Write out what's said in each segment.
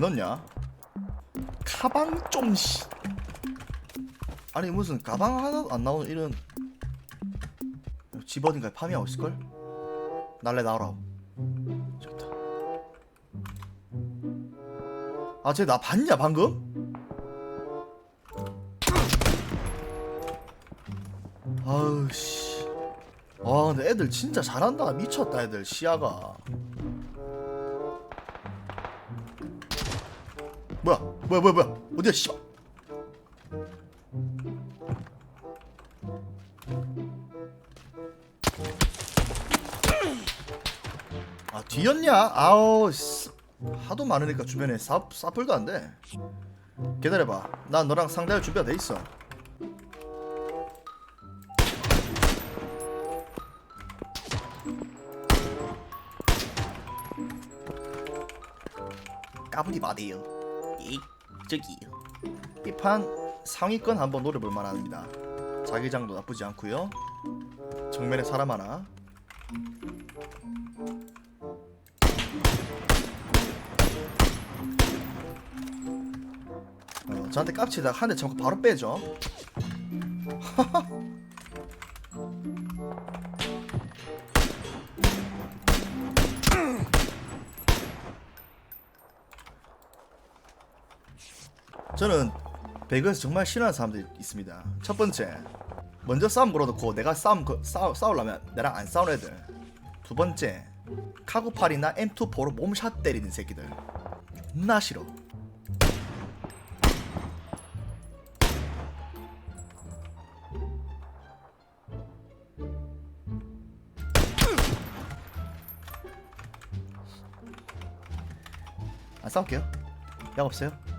왜 넣냐? 가방 좀 씨. 아니 무슨 가방 하나도 안 나오는 이런 집 어딘가에 파밍하고 있을걸? 날래 나오라고 저기다 아쟤 나 봤냐 방금? 아우 씨. 와 근데 애들 진짜 잘한다 미쳤다 애들 시야가 뭐야? 뭐야 뭐야 뭐야? 어디야 씨발? 아 뒤였냐? 아우 씨. 하도 많으니까 주변에 사, 사풀도 안돼. 기다려봐. 난 너랑 상대할 준비가 돼 있어. 까불이 마대요. 이 저기요 삐판 상위권 한번 노려볼 만합니다. 자기장도 나쁘지 않고요. 정면에 사람 하나. 어, 저한테 깝치다 한 대 잡고 바로 빼죠 저는 배그에서 정말 싫어하는 사람들이 있습니다. 첫 번째, 먼저 싸움 걸어놓고 내가 싸움 거, 싸우, 싸우려면 나랑 안 싸우는 애들. 두 번째, 카구팔이나 M24로 몸샷 때리는 새끼들. 존나 싫어. 안 싸울게요. 약 없어요?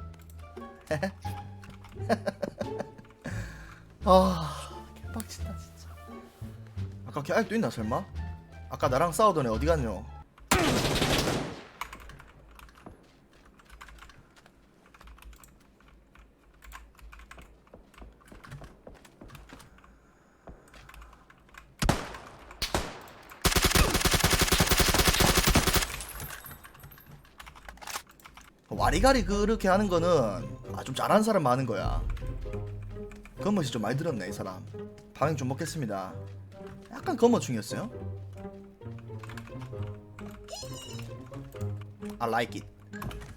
아 개빡친다 진짜 아까 걔 아직도 있나 설마? 아까 나랑 싸우던 애 어디 갔뇨? 와리가리 그렇게 하는 거는 아 좀 잘하는 사람 많은 거야. 겉멋이 좀 많이 들었네 이 사람. 방행 좀 먹겠습니다. 약간 겉멋충이었어요. I like it.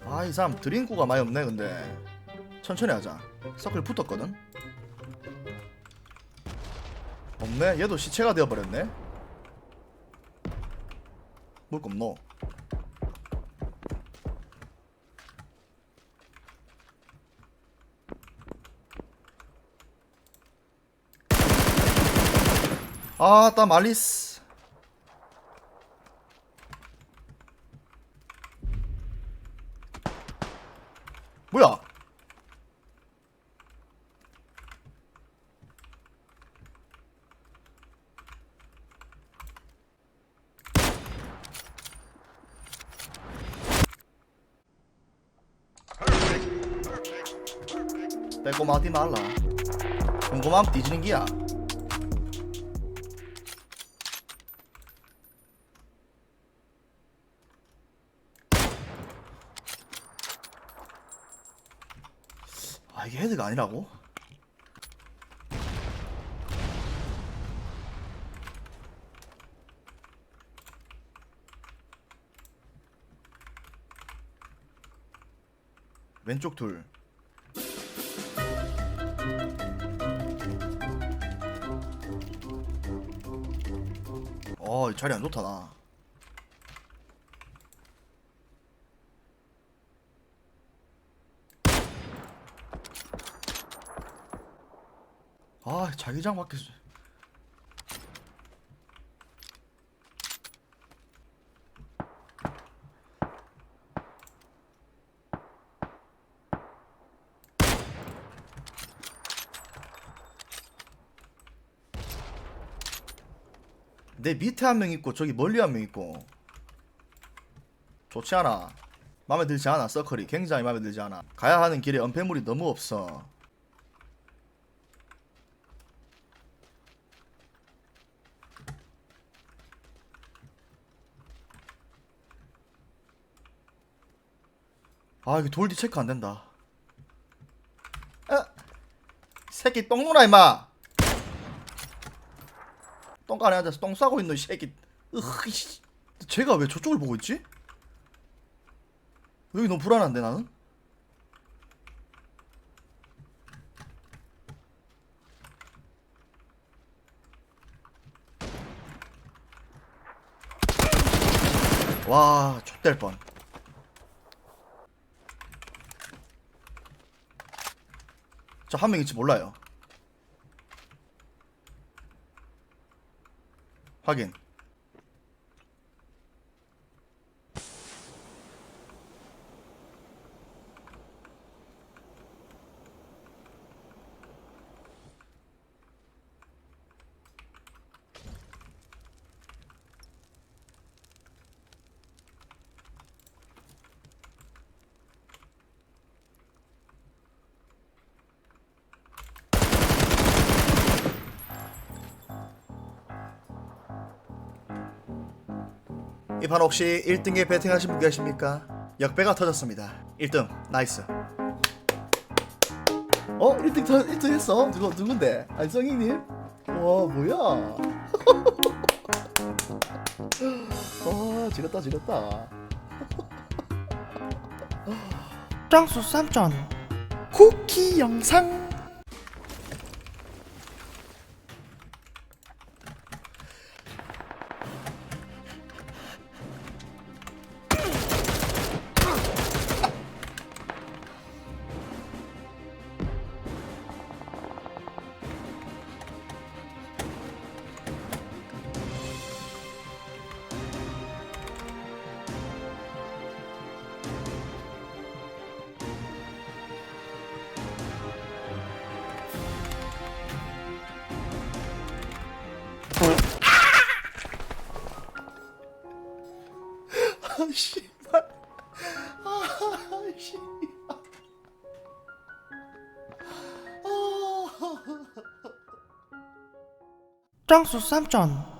아이 사람 드링크가 많이 없네 근데 천천히 하자. 서클 붙었거든. 없네. 얘도 시체가 되어버렸네. 뭘거 없노? 아따 말리스. 뭐야? 빼꼼하지 말라. 궁금함 뒤지는 기야 아 이게 헤드가 아니라고? 왼쪽 둘 어, 이 자리 안 좋다 나. 아, 자기장 밖에 내 밑에 한 명 있고 저기 멀리 한 명 있고. 좋지 않아. 마음에 들지 않아 서클이 굉장히 마음에 들지 않아. 가야 하는 길에 은폐물이 너무 없어 아 이게 돌디 체크 안 된다. 아, 새끼 똥 누나 임마. 똥간에 앉아서 똥 싸고 있는 이 새끼. 으흐 씨. 쟤가 왜 저쪽을 보고 있지? 여기 너무 불안한데 나는? 와, 족될 뻔. 저 한 명인지 몰라요. 확인. 이 판 혹시 1등에 베팅하신 분 계십니까? 역배가 터졌습니다. 1등 나이스. 어 1등 터 1등 했어? 누구 누군데? 안성희님? 와 뭐야? 와 지렸다 지렸다. 짱수 쌈전 쿠키 영상. 아 씨발. 아 씨. 짱수 쌈전